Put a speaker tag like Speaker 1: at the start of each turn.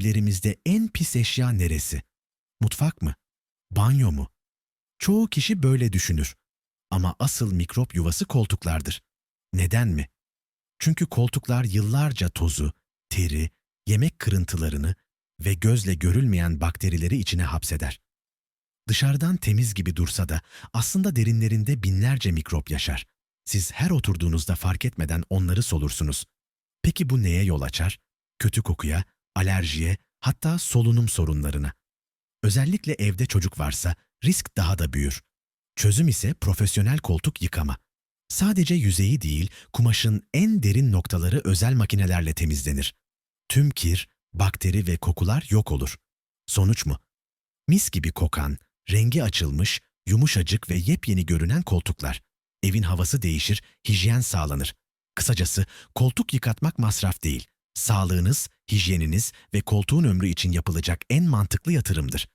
Speaker 1: Evlerimizde en pis eşya neresi? Mutfak mı? Banyo mu? Çoğu kişi böyle düşünür. Ama asıl mikrop yuvası koltuklardır. Neden mi? Çünkü koltuklar yıllarca tozu, teri, yemek kırıntılarını ve gözle görülmeyen bakterileri içine hapseder. Dışarıdan temiz gibi dursa da aslında derinlerinde binlerce mikrop yaşar. Siz her oturduğunuzda fark etmeden onları solursunuz. Peki bu neye yol açar? Kötü kokuya, alerjiye, hatta solunum sorunlarına. Özellikle evde çocuk varsa risk daha da büyür. Çözüm ise profesyonel koltuk yıkama. Sadece yüzeyi değil, kumaşın en derin noktaları özel makinelerle temizlenir. Tüm kir, bakteri ve kokular yok olur. Sonuç mu? Mis gibi kokan, rengi açılmış, yumuşacık ve yepyeni görünen koltuklar. Evin havası değişir, hijyen sağlanır. Kısacası koltuk yıkatmak masraf değil. Sağlığınız, hijyeniniz ve koltuğun ömrü için yapılacak en mantıklı yatırımdır.